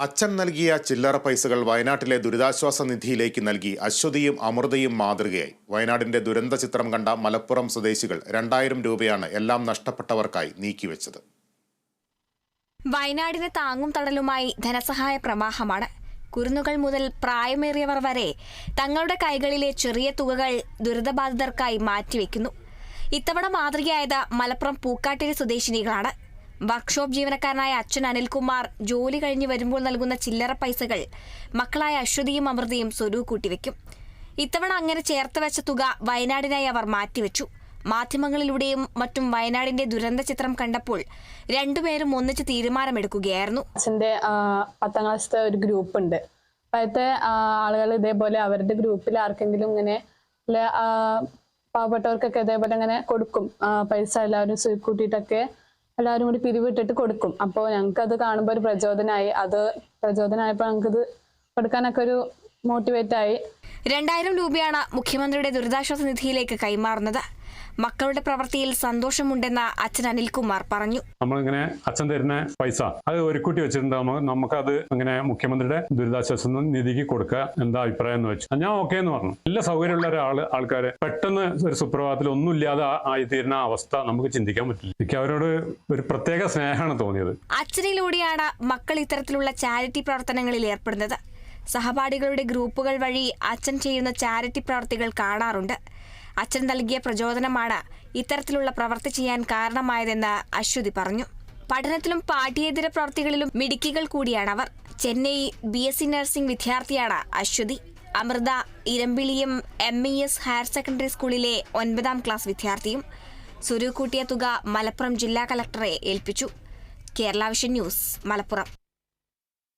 അച്ഛൻ നൽകിയ ചില്ലറ പൈസകൾ വയനാട്ടിലെ ദുരിതാശ്വാസ നിധിയിലേക്ക് നൽകി അശ്വതിയും അമൃതയും മാതൃകയായി. വയനാടിന്റെ ദുരന്ത ചിത്രം കണ്ട മലപ്പുറം സ്വദേശികൾ രണ്ടായിരം രൂപയാണ് എല്ലാം നഷ്ടപ്പെട്ടവർക്കായി നീക്കിവെച്ചത്. വയനാടിന് താങ്ങും തടലുമായി ധനസഹായ പ്രവാഹമാണ്. കുരുന്നുകൾ മുതൽ പ്രായമേറിയവർ വരെ തങ്ങളുടെ കൈകളിലെ ചെറിയ തുകകൾ ദുരിതബാധിതർക്കായി മാറ്റിവെക്കുന്നു. ഇത്തവണ മാതൃകയായത് മലപ്പുറം പൂക്കാട്ടിരി സ്വദേശിനികളാണ്. വർക്ക്ഷോപ്പ് ജീവനക്കാരനായ അച്ഛൻ അനിൽകുമാർ ജോലി കഴിഞ്ഞ് വരുമ്പോൾ നൽകുന്ന ചില്ലറ പൈസകൾ മക്കളായ അശ്വതിയും അമൃതയും സ്വരൂ കൂട്ടിവെക്കും. ഇത്തവണ അങ്ങനെ ചേർത്ത് വെച്ച തുക വയനാടിനായി അവർ മാറ്റിവെച്ചു. മാധ്യമങ്ങളിലൂടെയും മറ്റും വയനാടിന്റെ ദുരന്ത ചിത്രം കണ്ടപ്പോൾ രണ്ടുപേരും ഒന്നിച്ച് തീരുമാനമെടുക്കുകയായിരുന്നു. അച്ഛന്റെ പത്താം ക്ലാസ്സിലെ ഒരു ഗ്രൂപ്പ് ഉണ്ട് അപ്പോഴത്തെ ആളുകൾ ഇതേപോലെ അവരുടെ ഗ്രൂപ്പിൽ ആർക്കെങ്കിലും ഇങ്ങനെ പാവപ്പെട്ടവർക്കൊക്കെ ഇതേപോലെ ഇങ്ങനെ കൊടുക്കും. പൈസ എല്ലാവരും സ്വി- കൂട്ടിയിട്ടൊക്കെ എല്ലാവരും കൂടി പിരിവിട്ടിട്ട് കൊടുക്കും. അപ്പോൾ ഞങ്ങൾക്ക് അത് കാണുമ്പോൾ ഒരു പ്രചോദനമായി അത് പ്രചോദനമായപ്പോൾ ഞങ്ങൾക്കിത് കൊടുക്കാനൊക്കെ ഒരു മോട്ടിവേറ്റ് ആയി. രണ്ടായിരം രൂപയാണ് മുഖ്യമന്ത്രിയുടെ ദുരിതാശ്വാസ നിധിയിലേക്ക് കൈമാറുന്നത്. മക്കളുടെ പ്രവൃത്തിയിൽ സന്തോഷമുണ്ടെന്ന് അച്ഛൻ അനിൽകുമാർ പറഞ്ഞു. നമ്മളിങ്ങനെ അച്ഛൻ തരുന്ന പൈസ അത് ഒരുക്കൂട്ടി വെച്ചിട്ടുണ്ട് വെച്ചിട്ടുണ്ടാകുമ്പോൾ നമുക്കത് അങ്ങനെ മുഖ്യമന്ത്രിയുടെ ദുരിതാശ്വാസ നിധിക്ക് കൊടുക്കുക എന്താ അഭിപ്രായം എന്ന് വെച്ചു. ഞാൻ ഓക്കെ എന്ന് പറഞ്ഞു. എല്ലാ സൗകര്യമുള്ള ഒരാൾ ആൾക്കാര് പെട്ടെന്ന് ഒരു സുപ്രഭാതത്തിൽ ഒന്നുമില്ലാതെ ആയിത്തീരുന്ന അവസ്ഥ നമുക്ക് ചിന്തിക്കാൻ പറ്റില്ല. എനിക്ക് അവരോട് ഒരു പ്രത്യേക സ്നേഹമാണ് തോന്നിയത്. അച്ഛനിലൂടെയാണ് മക്കൾ ഇത്തരത്തിലുള്ള ചാരിറ്റി പ്രവർത്തനങ്ങളിൽ ഏർപ്പെടുന്നത്. സഹപാഠികളുടെ ഗ്രൂപ്പുകൾ വഴി അച്ഛൻ ചെയ്യുന്ന ചാരിറ്റി പ്രവർത്തികൾ കാണാറുണ്ട്. അച്ഛൻ നൽകിയ പ്രചോദനമാണ് ഇത്തരത്തിലുള്ള പ്രവൃത്തി ചെയ്യാൻ കാരണമായതെന്ന് അശ്വതി പറഞ്ഞു. പഠനത്തിലും പാഠ്യേതര പ്രവർത്തികളിലും മിടുക്കികൾ കൂടിയാണവർ. Chennai B S C nursing വിദ്യാർത്ഥിയാണ് Aswathy. Amrutha ഇരമ്പിളിയും M E S higher secondary സ്കൂളിലെ ഒൻപതാം ക്ലാസ് വിദ്യാർത്ഥിയും സുരുക്കൂട്ടിയ തുക മലപ്പുറം ജില്ലാ കലക്ടറെ ഏൽപ്പിച്ചു. Kerala vision news Malappuram.